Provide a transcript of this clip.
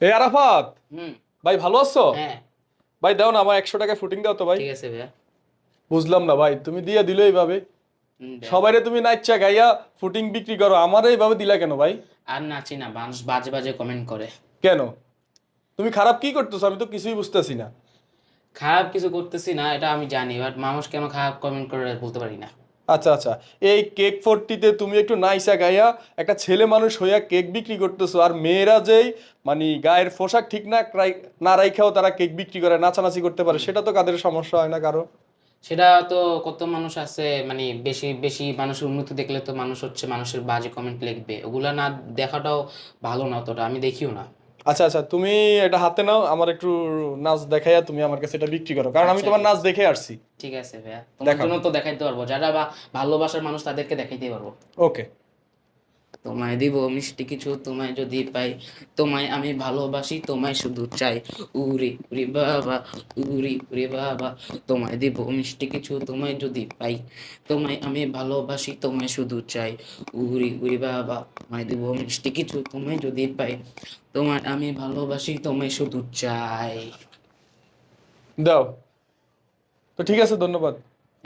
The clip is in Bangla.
এই আরাফাত! ভাই ভালো আছো? হ্যাঁ। ভাই দাও না আমার একশো টাকা ফুটিং দাও তো ভাই। ঠিক আছে ভাইয়া। বুঝলাম না ভাই তুমি দিয়ে দিলে এইভাবে। সবাইরে তুমি গাইয়া ফুটিং বিক্রি করো আমারে এইভাবে দিলা কেন ভাই? আর নাচি না মানুষ বাজে বাজে কমেন্ট করে। কেন? তুমি খারাপ কি করতেছো? আমি তো কিছুই বুঝতেছি না। খারাপ কিছু করতেছি না এটা আমি জানি বাট মানুষ কেন খারাপ কমেন্ট করে বলতে পারি না। আচ্ছা আচ্ছা। এই কেক ফোরটিতে তুমি একটু নাইসা গাইয়া একটা ছেলে মানুষ হইয়া কেক বিক্রি করতেছো আর মেয়েরা যেই মানে গায়ের পোশাক ঠিক না না রাইখাও তারা কেক বিক্রি করে, নাচানাচি করতে পারে, সেটা তো কাদের সমস্যা হয় না কারও? সেটা তো কত মানুষ আছে মানে বেশি বেশি মানুষের উন্নতি দেখলে তো মানুষ হচ্ছে মানুষের বাজে কমেন্ট লিখবে। ওগুলা না দেখাটাও ভালো না অতটা, আমি দেখিও না। আচ্ছা আচ্ছা তুমি এটা হাতে নাও আমার একটু নাচ দেখাইয়া তুমি আমার কাছে এটা বিক্রি করো। কারণ আমি আচ্ছা, তোমার নাচ দেখে আসছি। ঠিক আছে ভাইয়া। তোমার জন্য তো দেখাইতে পারব। যারা বা ভালোবাসার মানুষ তাদেরকে দেখাইতে পারব। ওকে। তোমায় দিব মিষ্টি কিছু, তোমায় যদি পাই, তোমায় আমি ভালোবাসি, তোমায় শুধু চাই। উরি উরি বাবা, উরি উরি বাবা, তোমায় দিব মিষ্টি কিছু, তোমায় যদি পাই, তোমায় আমি ভালোবাসি, তোমায় শুধু চাই। উরি উরি বাবা, তোমায় দিব মিষ্টি কিছু, তোমায় যদি পাই, তোমায় আমি ভালোবাসি, তোমায় শুধু চাই। দাও। তো ঠিক আছে, ধন্যবাদ।